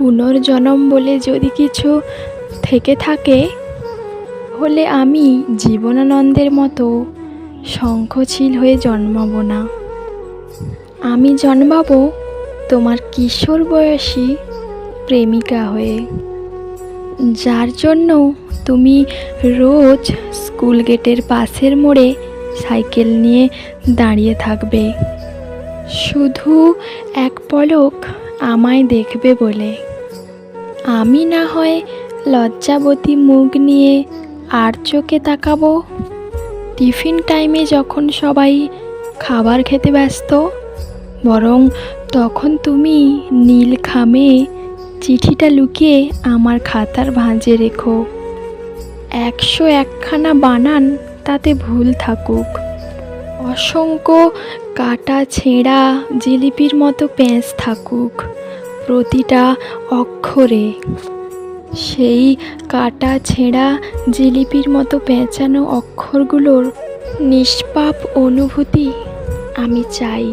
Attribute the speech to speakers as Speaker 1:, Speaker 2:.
Speaker 1: পুনর্জন্ম বলে যদি কিছু থেকে থাকে, হলে আমি জীবনানন্দের মতো শঙ্খচিল হয়ে জন্মাবো না। আমি জন্মাবো তোমার কিশোর বয়সী প্রেমিকা হয়ে, যার জন্য তুমি রোজ স্কুল গেটের পাশের মোড়ে সাইকেল নিয়ে দাঁড়িয়ে থাকবে। শুধু এক পলক আমায় দেখবে বলে। আমি না হয় লজ্জাবতী মুখ নিয়ে আর চোখে তাকাবো? টিফিন টাইমে যখন সবাই খাবার খেতে ব্যস্ত, বরং তখন তুমি নীল খামে চিঠিটা লুকিয়ে আমার খাতার ভাঁজে রেখো। একশো একখানা বানান তাতে ভুল থাকুক। অসংখ্য কাটা ছেঁড়া জিলিপির মতো প্যাঁচ থাকুক। প্রতিটা অক্ষরে। সেই কাটা ছেঁড়া জিলিপির মতো পেঁচানো অক্ষরগুলোর নিষ্পাপ অনুভূতি আমি চাই।